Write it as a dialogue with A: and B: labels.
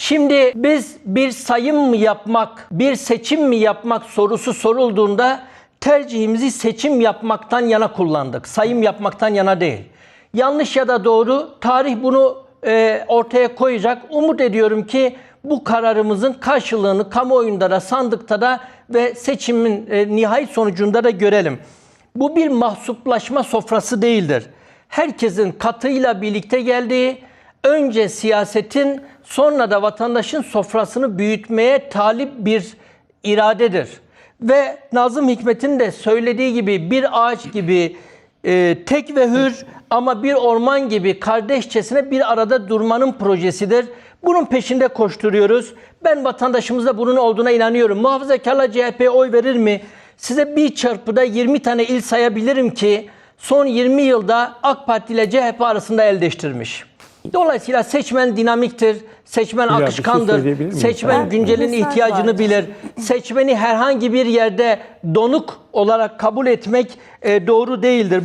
A: Şimdi biz bir sayım mı yapmak, bir seçim mi yapmak sorusu sorulduğunda tercihimizi seçim yapmaktan yana kullandık. Sayım yapmaktan yana değil. Yanlış ya da doğru tarih bunu e, ortaya koyacak. Umut ediyorum ki bu kararımızın karşılığını kamuoyunda da sandıkta da ve seçimin e, nihai sonucunda da görelim. Bu bir mahsuplaşma sofrası değildir. Herkesin katıyla birlikte geldiği, önce siyasetin sonra da vatandaşın sofrasını büyütmeye talip bir iradedir. Ve Nazım Hikmet'in de söylediği gibi bir ağaç gibi e, tek ve hür ama bir orman gibi kardeşçesine bir arada durmanın projesidir. Bunun peşinde koşturuyoruz. Ben vatandaşımızda bunun olduğuna inanıyorum. Muhafazakarla CHP oy verir mi? Size bir çarpıda 20 tane il sayabilirim ki son 20 yılda AK Parti ile CHP arasında el değiştirmiş. Dolayısıyla seçmen dinamiktir, seçmen
B: bir şey
A: akışkandır, seçmen
B: Ben-
A: güncelin
C: Mesaj
A: ihtiyacını
C: var.
A: bilir. Seçmeni herhangi bir yerde donuk olarak kabul etmek e, doğru değildir.